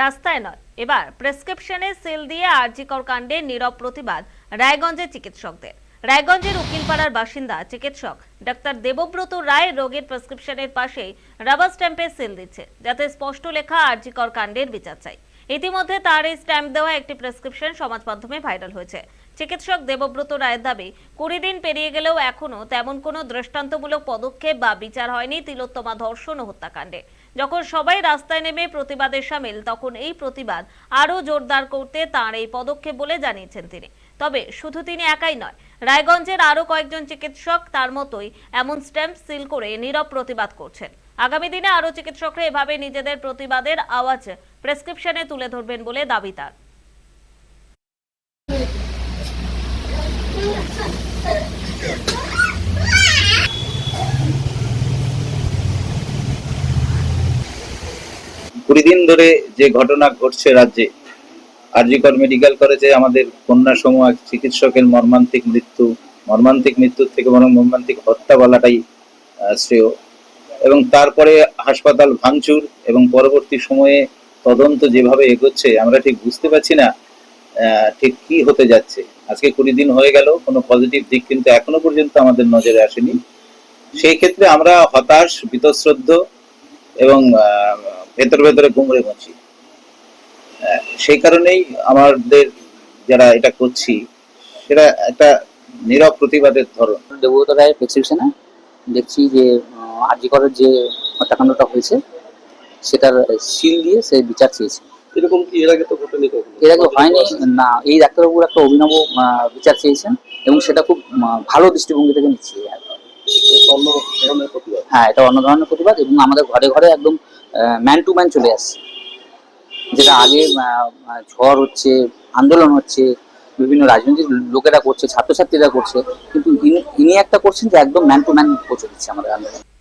রাস্তায় নয়। এবার প্রেসক্রিপশনে সিল দিয়ে আরজিকর কাণ্ডে নীরব প্রতিবাদ রায়গঞ্জের চিকিৎসকদের। রায়গঞ্জের উকিলপাড়ার বাসিন্দা, চিকিৎসক ডাক্তার দেবব্রত রায় রোগীর প্রেসক্রিপশনের পাশেই রাবার স্ট্যাম্পে সিল দিচ্ছে, যাতে স্পষ্ট লেখা আরজিকর কাণ্ডের বিচার চাই। ইতিমধ্যে তার এই স্ট্যাম্প দেওয়া একটি প্রেসক্রিপশন সমাজ মাধ্যমে ভাইরাল হয়েছে। চিকিৎসক দেবব্রত রায়ের দাবি, কুড়ি দিন পেরিয়ে গেলেও এখনও তেমন কোনো দৃষ্টান্তমূলক পদক্ষেপ বা বিচার হয়নি তিলোত্তমা ধর্ষণ ও হত্যাকাণ্ডে। যখন সবাই রাস্তায় নেমে প্রতিবাদে সামিল, তখন এই প্রতিবাদ আরও জোরদার করতে তার এই পদক্ষেপ বলে জানিয়েছেন তিনি। তবে শুধু তিনি একাই নয়, রায়গঞ্জের আরও কয়েকজন চিকিৎসক তার মতোই এমন স্ট্যাম্প সিল করে নীরব প্রতিবাদ করছেন। আগামী দিনে আরও চিকিৎসকরা এভাবে নিজেদের প্রতিবাদের আওয়াজ প্রেসক্রিপশনে তুলে ধরবেন বলে দাবি তার। কুড়ি দিন ধরে যে ঘটনা ঘটছে রাজ্যে, আরজিকর মেডিকেল কলেজে আমাদের কন্যা সমূহ চিকিৎসকের মর্মান্তিক মৃত্যু, মর্মান্তিক মৃত্যুর থেকে বরং মর্মান্তিক হত্যা বলাটাই শ্রেয়। এবং তারপরে হাসপাতাল ভাঙচুর এবং পরবর্তী সময়ে তদন্ত যেভাবে এগোচ্ছে, আমরা ঠিক বুঝতে পারছি না ঠিক কি হতে যাচ্ছে। আজকে কুড়ি দিন হয়ে গেল, কোনো পজিটিভ দিক কিন্তু এখনও পর্যন্ত আমাদের নজরে আসেনি। সেই ক্ষেত্রে আমরা হতাশ, বীতশ্রদ্ধ এবং ভেতর ভেতরে গুমড়ে মছি আহ, সেই কারণেই আমাদের যারা এটা করছি সেটা একটা নীরব প্রতিবাদের ধরন। দেবব্রত রায়ের প্রেসক্রিপশনে দেখছি যে আরজি করার যে হত্যাকাণ্ডটা হয়েছে সেটার সিল দিয়ে সে বিচার চেয়েছে। এরকম কি এর আগে তো ঘটেনি কখনো? এর আগে হয়নি না এই ডাক্তারবাবুর একটা অভিনব আহ, বিচার চেয়েছেন এবং সেটা খুব ভালো দৃষ্টিভঙ্গি থেকে নিচ্ছে। হ্যাঁ এটা অন্য ধরনের প্রতিবাদ এবং আমাদের ঘরে ঘরে একদম ম্যান টু ম্যান চলে আসছে। যেটা আগে ঝড় হচ্ছে, আন্দোলন হচ্ছে, বিভিন্ন রাজনৈতিক লোকেরা করছে, ছাত্রছাত্রীরা করছে, কিন্তু ইনি- ইনি একটা করছেন যে একদম ম্যান টু ম্যান পৌঁছে দিচ্ছে আমাদের আন্দোলন।